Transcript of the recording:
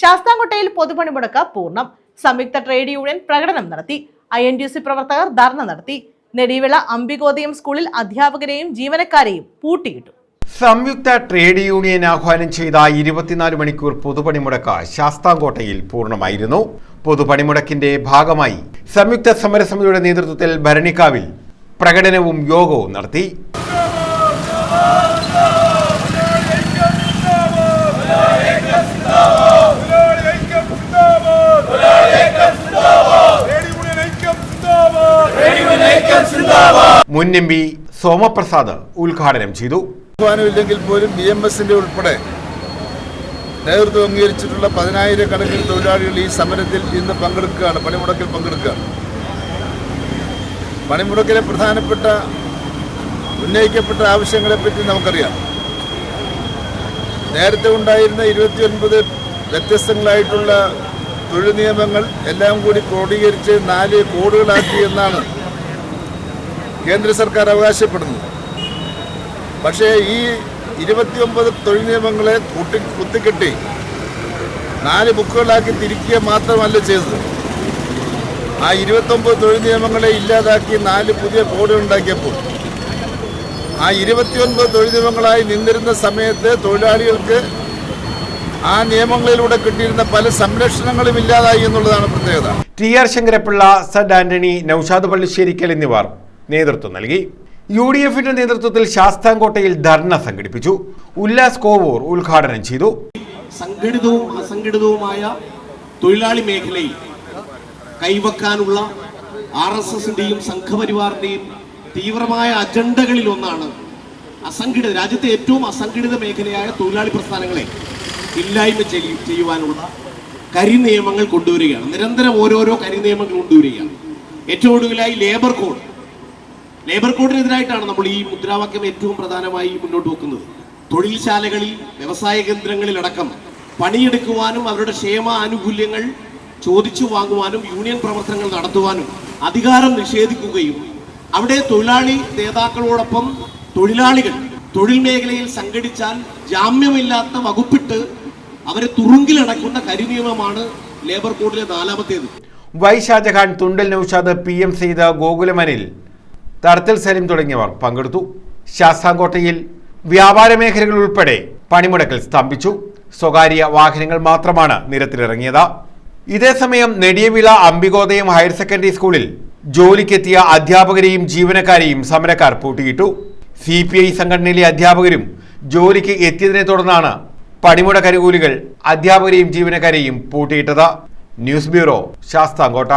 ശാസ്താംകോട്ടയിൽ പൊതുപണിമുടക്ക് പൂർണം. സംയുക്ത trade union പ്രകടനം നടത്തി. ഐ എൻ ടി സി പ്രവർത്തകർ ധർണ നടത്തി. നെടിവിള അംബികോദയം സ്കൂളിൽ അധ്യാപകരെയും ജീവനക്കാരെയും പൂട്ടിയിട്ടു. സംയുക്ത ട്രേഡ് യൂണിയൻ ആഹ്വാനം ചെയ്ത ഇരുപത്തിനാല് മണിക്കൂർ പൊതുപണിമുടക്ക് ശാസ്താംകോട്ടയിൽ പൂർണമായിരുന്നു. പൊതുപണിമുടക്കിന്റെ ഭാഗമായി സംയുക്ത സമരസമിതിയുടെ നേതൃത്വത്തിൽ ഭരണിക്കാവിൽ പ്രകടനവും യോഗവും നടത്തി തൊഴിലാളി ഐക്യം സിന്ദാബാദ് തൊഴിലാളി ഐക്യം സിന്ദാബാദ് ട്രേഡ് യൂണിയൻ ഐക്യം സിന്ദാബാദ് മുൻ എം പി സോമപ്രസാദ് ഉദ്ഘാടനം ചെയ്തു. ഇല്ലെങ്കിൽ പോലും ബി എം എസിന്റെ ഉൾപ്പെടെ നേതൃത്വം അംഗീകരിച്ചിട്ടുള്ള പതിനായിരക്കണക്കിന് തൊഴിലാളികൾ ഈ സമരത്തിൽ ഇന്ന് പങ്കെടുക്കുകയാണ് പണിമുടക്കിൽ പങ്കെടുക്കുകയാണ്. പണിമുടക്കിലെ പ്രധാനപ്പെട്ട ഉന്നയിക്കപ്പെട്ട ആവശ്യങ്ങളെ പറ്റി നമുക്കറിയാം. നേരത്തെ ഉണ്ടായിരുന്ന ഇരുപത്തിയൊൻപത് വ്യത്യസ്തങ്ങളായിട്ടുള്ള തൊഴിൽ നിയമങ്ങൾ എല്ലാം കൂടി ക്രോഡീകരിച്ച് നാല് കോഡുകളാക്കി എന്നാണ് കേന്ദ്ര സർക്കാർ അവകാശപ്പെടുന്നത് പക്ഷേ ഈ ഇരുപത്തിയൊമ്പത് തൊഴിൽ നിയമങ്ങളെ കൂട്ടി കുത്തിക്കെട്ടി നാല് ബുക്കുകളാക്കി തിരിക്കുക മാത്രമല്ല ചെയ്തത്. ആ ഇരുപത്തൊമ്പത് തൊഴിൽ നിയമങ്ങളെ ഇല്ലാതാക്കി നാല് പുതിയ കോഡുകൾ ഉണ്ടാക്കിയപ്പോൾ ആ ഇരുപത്തിയൊൻപത് തൊഴിൽ നിയമങ്ങളായി നിന്നിരുന്ന സമയത്ത് തൊഴിലാളികൾക്ക് ആ നിയമങ്ങളിലൂടെ കിട്ടിയിരുന്ന പല സംരക്ഷണങ്ങളും ഇല്ലാതായി എന്നുള്ളതാണ് പ്രത്യേകത. T R Sankara Pillai Z Antony Noushad Pallisserikkal എന്നിവർ. നേതൃത്വം നൽകി. യു ഡി എഫിന്റെ നേതൃത്വത്തിൽ ശാസ്താംകോട്ടയിൽ ധർണ സംഘടിപ്പിച്ചു. ഉല്ലാസ് കോവൂർ ഉദ്ഘാടനം ചെയ്തു. സംഘടിതവും അസംഘടിതവുമായ തൊഴിലാളി മേഖലയിൽ കൈവക്കാനുള്ള ആർ എസ് എസിന്റെയും സംഘപരിവാറിന്റെയും തീവ്രമായ അജണ്ടകളിൽ ഒന്നാണ് അസംഘടിത രാജ്യത്തെ ഏറ്റവും അസംഘടിത മേഖലയായ തൊഴിലാളി പ്രസ്ഥാനങ്ങളെ ഇല്ലായ്മ ചെയ്യ- ചെയ്യുവാനുള്ള കരിനിയമങ്ങൾ കൊണ്ടുവരികയാണ്. നിരന്തരം ഓരോരോ കരിനിയമങ്ങൾ കൊണ്ടുവരികയാണ്. ഏറ്റവും ഒടുവിലായി ലേബർ കോഡ് ലേബർ കോഡിനെതിരായിട്ടാണ് നമ്മൾ ഈ മുദ്രാവാക്യം ഏറ്റവും പ്രധാനമായി മുന്നോട്ട് വെക്കുന്നത്. തൊഴിൽശാലകളിൽ വ്യവസായ കേന്ദ്രങ്ങളിലടക്കം പണിയെടുക്കുവാനും അവരുടെ ക്ഷേമ ആനുകൂല്യങ്ങൾ ചോദിച്ചു വാങ്ങുവാനും യൂണിയൻ പ്രവർത്തനങ്ങൾ നടത്തുവാനും അധികാരം നിഷേധിക്കുകയും അവിടെ തൊഴിലാളി നേതാക്കളോടൊപ്പം തൊഴിലാളികൾ തൊഴിൽ മേഖലയിൽ സംഘടിച്ചാൽ ജാമ്യമില്ലാത്ത വകുപ്പിട്ട് അവരെ തുറുങ്കിലടക്കുന്ന കരിനിയമമാണ് ലേബർ കോഡിലെ നാലാമത്തേത്. Y Shajahan Thundal Noushad P M Seetha ഗോകുലമനിൽ Thadathil Saleem തുടങ്ങിയവർ പങ്കെടുത്തു. ശാസ്താംകോട്ടയിൽ വ്യാപാര മേഖലകൾ ഉൾപ്പെടെ പണിമുടക്കൽ സ്തംഭിച്ചു. സ്വകാര്യ വാഹനങ്ങൾ മാത്രമാണ് നിരത്തിലിറങ്ങിയത്. ഇതേസമയം നെടിയവിള അംബികോദയം ഹയർ സെക്കൻഡറി സ്കൂളിൽ ജോലിക്കെത്തിയ അധ്യാപകരെയും ജീവനക്കാരെയും സമരക്കാർ പൂട്ടിയിട്ടു. സി പി ഐ സംഘടനയിലെ അധ്യാപകരും ജോലിക്ക് എത്തിയതിനെ തുടർന്നാണ് പണിമുടക്കരകൂലികൾ അധ്യാപകരെയും ജീവനക്കാരെയും പൂട്ടിയിട്ടത്. News bureau Sasthamkotta.